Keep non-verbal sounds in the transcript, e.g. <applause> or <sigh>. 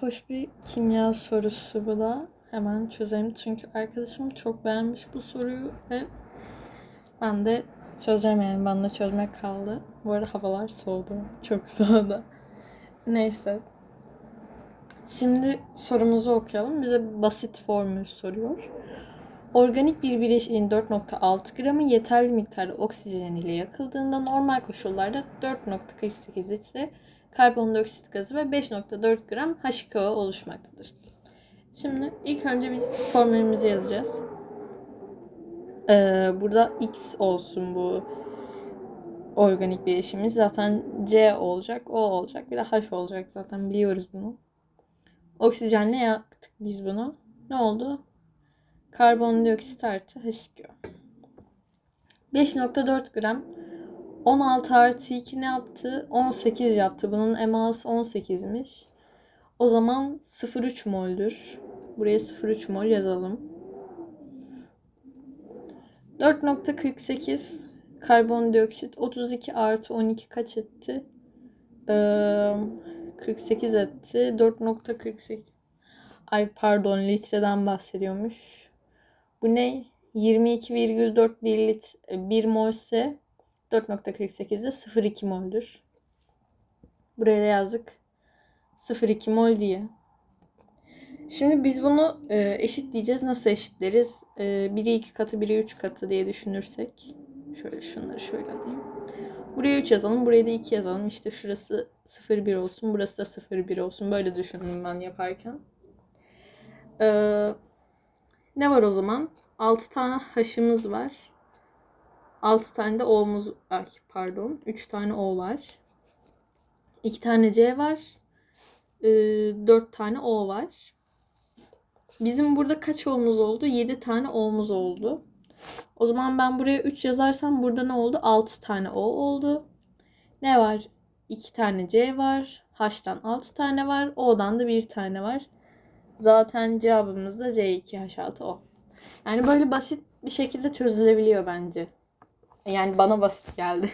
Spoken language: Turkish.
Hoş bir kimya sorusu bu da. Hemen çözelim. Çünkü arkadaşım çok beğenmiş bu soruyu ve ben de çözeceğim yani. Bana da çözmek kaldı. Bu arada havalar soğudu. Çok <laughs> soğudu. Neyse. Şimdi sorumuzu okuyalım. Bize basit formül soruyor. Organik bir bileşiğin 4.6 gramı yeterli miktarda oksijen ile yakıldığında normal koşullarda 4.48 litre karbondioksit gazı ve 5.4 gram H2O oluşmaktadır. Şimdi ilk önce biz formülümüzü yazacağız. Ee, burada X olsun bu organik bileşimimiz. Zaten C olacak, O olacak, bir de H olacak zaten biliyoruz bunu. Oksijenle yaktık biz bunu. Ne oldu? Karbondioksit artı H2O. 5.4 gram 16 artı 2 ne yaptı? 18 yaptı. Bunun eması 18'miş. O zaman 0,3 moldür. Buraya 0,3 mol yazalım. 4.48 karbondioksit 32 artı 12 kaç etti? Ee, 48 etti. 4.48 Ay pardon litreden bahsediyormuş. Bu ne? 22,4 1 litre 1 mol ise 4.48'de 0,2 moldür. Buraya da yazdık. 0,2 mol diye. Şimdi biz bunu e, eşitleyeceğiz. Nasıl eşitleriz? E, 1'i 2 katı, 1'i 3 katı diye düşünürsek. Şöyle şunları şöyle alayım. Buraya 3 yazalım. Buraya da 2 yazalım. İşte şurası 0,1 olsun. Burası da 0,1 olsun. Böyle düşündüm ben yaparken. Ee, ne var o zaman? 6 tane haşımız var. 6 tane de O'muz ay pardon 3 tane O var. 2 tane C var. Ee, 4 tane O var. Bizim burada kaç O'muz oldu? 7 tane O'muz oldu. O zaman ben buraya 3 yazarsam burada ne oldu? 6 tane O oldu. Ne var? 2 tane C var. H'tan 6 tane var. O'dan da 1 tane var. Zaten cevabımız da C2H6O. Yani böyle basit bir şekilde çözülebiliyor bence. Yani bana basit geldi.